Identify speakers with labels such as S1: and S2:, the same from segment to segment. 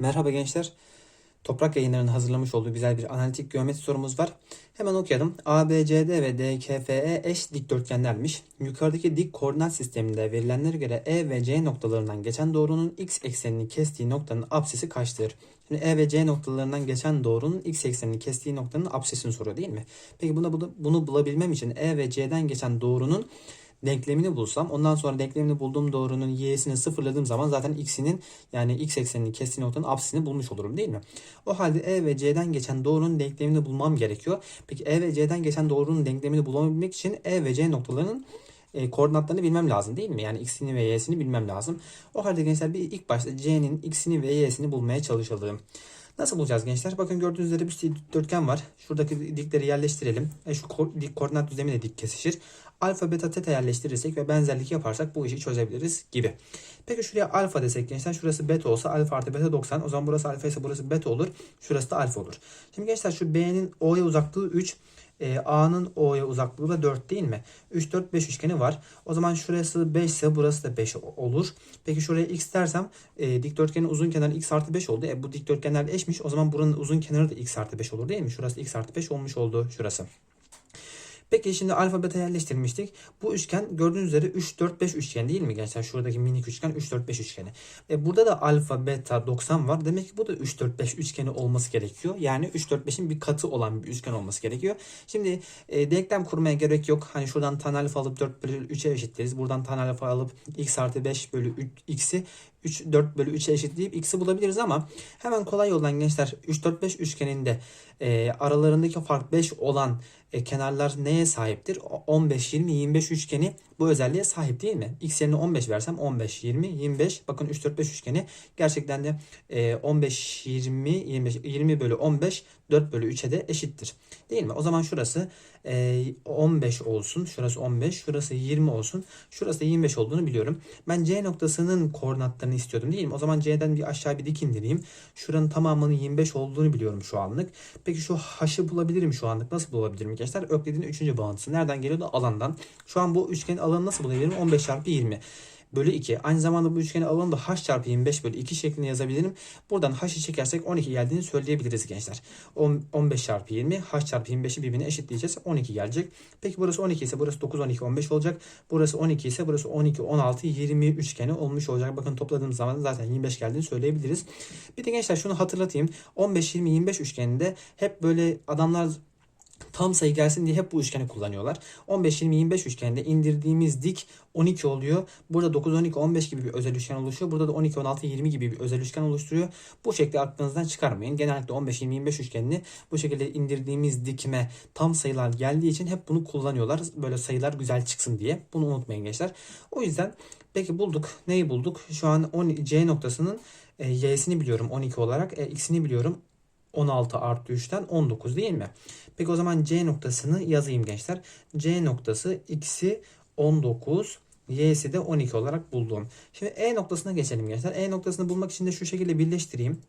S1: Merhaba gençler. Toprak yayınlarının hazırlamış olduğu güzel bir analitik geometri sorumuz var. Hemen okuyalım. ABCD ve DKFE eş dikdörtgenlermiş. Yukarıdaki dik koordinat sisteminde verilenlere göre E ve C noktalarından geçen doğrunun x eksenini kestiği noktanın apsisi kaçtır? Şimdi E ve C noktalarından geçen doğrunun x eksenini kestiği noktanın apsisini soruyor değil mi? Peki bunu, bunu bulabilmem için E ve C'den geçen doğrunun denklemini bulsam ondan sonra denklemini bulduğum doğrunun y'sini sıfırladığım zaman zaten x'inin yani x eksenini kestiği noktanın apsisini bulmuş olurum değil mi? O halde e ve c'den geçen doğrunun denklemini bulmam gerekiyor. Peki e ve c'den geçen doğrunun denklemini bulabilmek için e ve c noktalarının e, koordinatlarını bilmem lazım değil mi? Yani x'ini ve y'sini bilmem lazım. O halde gençler bir ilk başta c'nin x'ini ve y'sini bulmaya çalışalım. Nasıl bulacağız gençler? Bakın gördüğünüz üzere bir dikdörtgen var. Şuradaki dikleri yerleştirelim. E şu ko- dik koordinat düzlemi de dik kesişir. Alfa, beta, teta yerleştirirsek ve benzerlik yaparsak bu işi çözebiliriz gibi. Peki şuraya alfa desek gençler şurası beta olsa alfa artı beta 90. O zaman burası alfa ise burası beta olur. Şurası da alfa olur. Şimdi gençler şu B'nin O'ya uzaklığı 3. E, A'nın O'ya uzaklığı da 4 değil mi? 3, 4, 5 üçgeni var. O zaman şurası 5 ise burası da 5 olur. Peki şuraya x dersem e, dikdörtgenin uzun kenarı x artı 5 oldu. E, bu dikdörtgenler eşmiş. O zaman buranın uzun kenarı da x artı 5 olur değil mi? Şurası x artı 5 olmuş oldu şurası. Peki şimdi alfa beta yerleştirmiştik. Bu üçgen gördüğünüz üzere 3 4 5 üçgen değil mi gençler? Şuradaki minik üçgen 3 4 5 üçgeni. E burada da alfa beta 90 var. Demek ki bu da 3 4 5 üçgeni olması gerekiyor. Yani 3 4 5'in bir katı olan bir üçgen olması gerekiyor. Şimdi e, denklem kurmaya gerek yok. Hani şuradan tan alfa alıp 4 bölü 3'e eşitleriz. Buradan tan alfa alıp x artı 5 bölü 3, x'i 3, 4 bölü 3'e eşitleyip x'i bulabiliriz ama hemen kolay yoldan gençler 3 4 5 üçgeninde e, aralarındaki fark 5 olan e, kenarlar neye sahiptir? 15, 20, 25 üçgeni bu özelliğe sahip değil mi? X yerine 15 versem 15, 20, 25. Bakın 3, 4, 5 üçgeni gerçekten de e, 15, 20, 25, 20 bölü 15, 4 bölü 3'e de eşittir. Değil mi? O zaman şurası e, 15 olsun. Şurası 15. Şurası 20 olsun. Şurası da 25 olduğunu biliyorum. Ben C noktasının koordinatlarını istiyordum değil mi? O zaman C'den bir aşağı bir dik indireyim. Şuranın tamamının 25 olduğunu biliyorum şu anlık. Peki şu H'ı bulabilirim şu anlık. Nasıl bulabilirim gençler? Öklid'in 3. bağıntısı. Nereden geliyordu? Alandan. Şu an bu üçgenin alanı nasıl bulabilirim? 15 çarpı 20 bölü 2. Aynı zamanda bu üçgenin alanı da h çarpı 25 bölü 2 şeklinde yazabilirim. Buradan h'ı çekersek 12 geldiğini söyleyebiliriz gençler. 15 çarpı 20 h çarpı 25'i birbirine eşitleyeceğiz. 12 gelecek. Peki burası 12 ise burası 9, 12, 15 olacak. Burası 12 ise burası 12, 16, 20 üçgeni olmuş olacak. Bakın topladığımız zaman zaten 25 geldiğini söyleyebiliriz. Bir de gençler şunu hatırlatayım. 15, 20, 25 üçgeninde hep böyle adamlar tam sayı gelsin diye hep bu üçgeni kullanıyorlar. 15, 20, 25 üçgeninde indirdiğimiz dik 12 oluyor. Burada 9, 12, 15 gibi bir özel üçgen oluşuyor. Burada da 12, 16, 20 gibi bir özel üçgen oluşturuyor. Bu şekli aklınızdan çıkarmayın. Genellikle 15, 20, 25 üçgenini bu şekilde indirdiğimiz dikme tam sayılar geldiği için hep bunu kullanıyorlar. Böyle sayılar güzel çıksın diye. Bunu unutmayın gençler. O yüzden peki bulduk. Neyi bulduk? Şu an 10, C noktasının e, y'sini biliyorum 12 olarak. E, x'ini biliyorum 16 artı 3'ten 19 değil mi? Peki o zaman C noktasını yazayım gençler. C noktası x'i 19 y'si de 12 olarak buldum. Şimdi E noktasına geçelim gençler. E noktasını bulmak için de şu şekilde birleştireyim.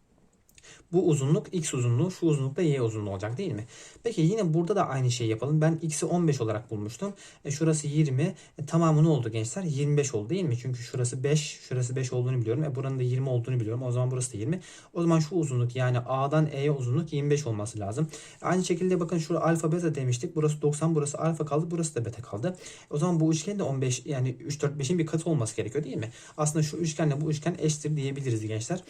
S1: Bu uzunluk x uzunluğu, şu uzunluk da y uzunluğu olacak değil mi? Peki yine burada da aynı şeyi yapalım. Ben x'i 15 olarak bulmuştum. E şurası 20. E tamamı ne oldu gençler? 25 oldu değil mi? Çünkü şurası 5, şurası 5 olduğunu biliyorum. E buranın da 20 olduğunu biliyorum. O zaman burası da 20. O zaman şu uzunluk yani A'dan E'ye uzunluk 25 olması lazım. Aynı şekilde bakın şurada alfa beta demiştik. Burası 90, burası alfa kaldı, burası da beta kaldı. O zaman bu üçgen de 15 yani 3 4 5'in bir katı olması gerekiyor değil mi? Aslında şu üçgenle bu üçgen eşittir diyebiliriz gençler.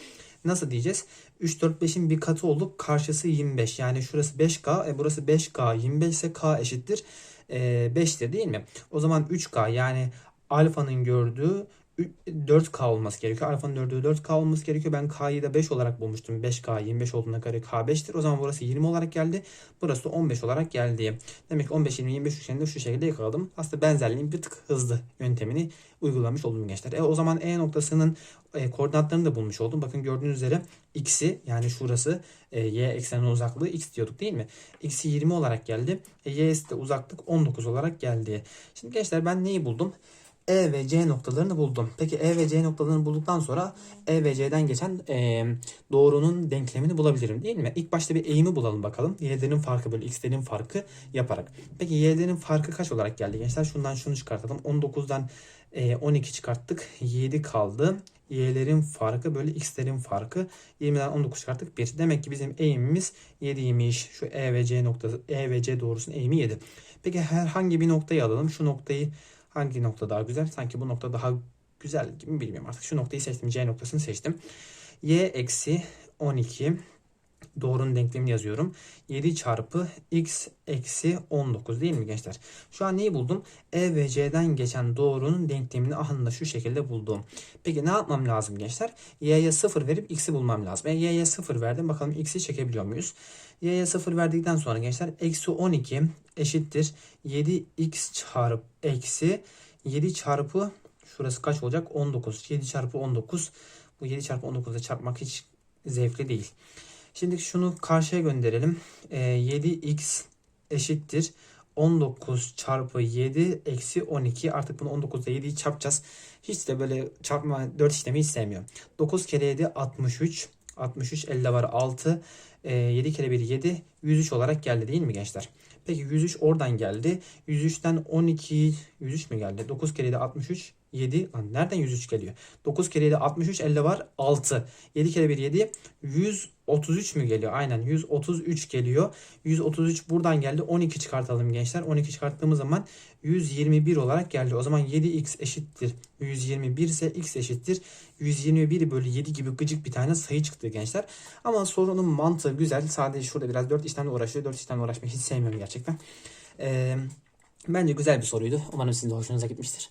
S1: Nasıl diyeceğiz? 3, 4, 5'in bir katı olup karşısı 25. Yani şurası 5K, e burası 5K. 25 ise K eşittir e, 5'tir değil mi? O zaman 3K yani alfanın gördüğü 4K olması gerekiyor. Alfanın gördüğü 4K olması gerekiyor. Ben K'yı da 5 olarak bulmuştum. 5K 25 olduğuna göre K 5'tir. O zaman burası 20 olarak geldi. Burası da 15 olarak geldi. Demek ki 15, 20, 25 üçgeninde şu şekilde yakaladım. Aslında benzerliğin bir tık hızlı yöntemini uygulamış oldum gençler. E, o zaman E noktasının e, koordinatlarını da bulmuş oldum. Bakın gördüğünüz üzere x'i yani şurası e, y eksenin uzaklığı x diyorduk değil mi? x'i 20 olarak geldi. E, y'si de uzaklık 19 olarak geldi. Şimdi gençler ben neyi buldum? E ve C noktalarını buldum. Peki E ve C noktalarını bulduktan sonra E ve C'den geçen e, doğrunun denklemini bulabilirim değil mi? İlk başta bir eğimi bulalım bakalım. Y'lerin farkı bölü x'lerin farkı yaparak. Peki Y'lerin farkı kaç olarak geldi gençler? Şundan şunu çıkartalım. 19'dan E, 12 çıkarttık. 7 kaldı. Y'lerin farkı böyle x'lerin farkı. 20'den 19 çıkarttık 1. Demek ki bizim eğimimiz 7'ymiş. Şu E ve C noktası E ve C doğrusunun eğimi 7. Peki herhangi bir noktayı alalım. Şu noktayı hangi nokta daha güzel? Sanki bu nokta daha güzel gibi bilmiyorum artık. Şu noktayı seçtim. C noktasını seçtim. Y eksi 12 doğrunun denklemini yazıyorum. 7 çarpı x eksi 19 değil mi gençler? Şu an neyi buldum? E ve C'den geçen doğrunun denklemini ahında şu şekilde buldum. Peki ne yapmam lazım gençler? Y'ye 0 verip x'i bulmam lazım. E, Y'ye 0 verdim. Bakalım x'i çekebiliyor muyuz? Y'ye 0 verdikten sonra gençler eksi 12 eşittir 7x çarpı eksi 7 çarpı şurası kaç olacak? 19. 7 çarpı 19. Bu 7 çarpı 19'a çarpmak hiç zevkli değil. Şimdi şunu karşıya gönderelim. Ee, 7x eşittir. 19 çarpı 7 eksi 12. Artık bunu 19'da 7'yi çarpacağız. Hiç de böyle çarpma 4 işlemi hiç sevmiyorum. 9 kere 7 63. 63 elde var 6. Ee, 7 kere 1 7. 103 olarak geldi değil mi gençler? Peki 103 oradan geldi. 103'ten 12 103 mü geldi? 9 kere 7 63 7 Lan nereden 103 geliyor? 9 kere 7 63 elde var 6. 7 kere 1 7 133 mü geliyor? Aynen 133 geliyor. 133 buradan geldi. 12 çıkartalım gençler. 12 çıkarttığımız zaman 121 olarak geldi. O zaman 7x eşittir 121 ise x eşittir 121 bölü 7 gibi gıcık bir tane sayı çıktı gençler. Ama sorunun mantığı güzel. Sadece şurada biraz 4 işlemle uğraşıyor. 4 işlemle uğraşmayı hiç sevmiyorum gerçekten. Ee, bence güzel bir soruydu. Umarım sizin de hoşunuza gitmiştir.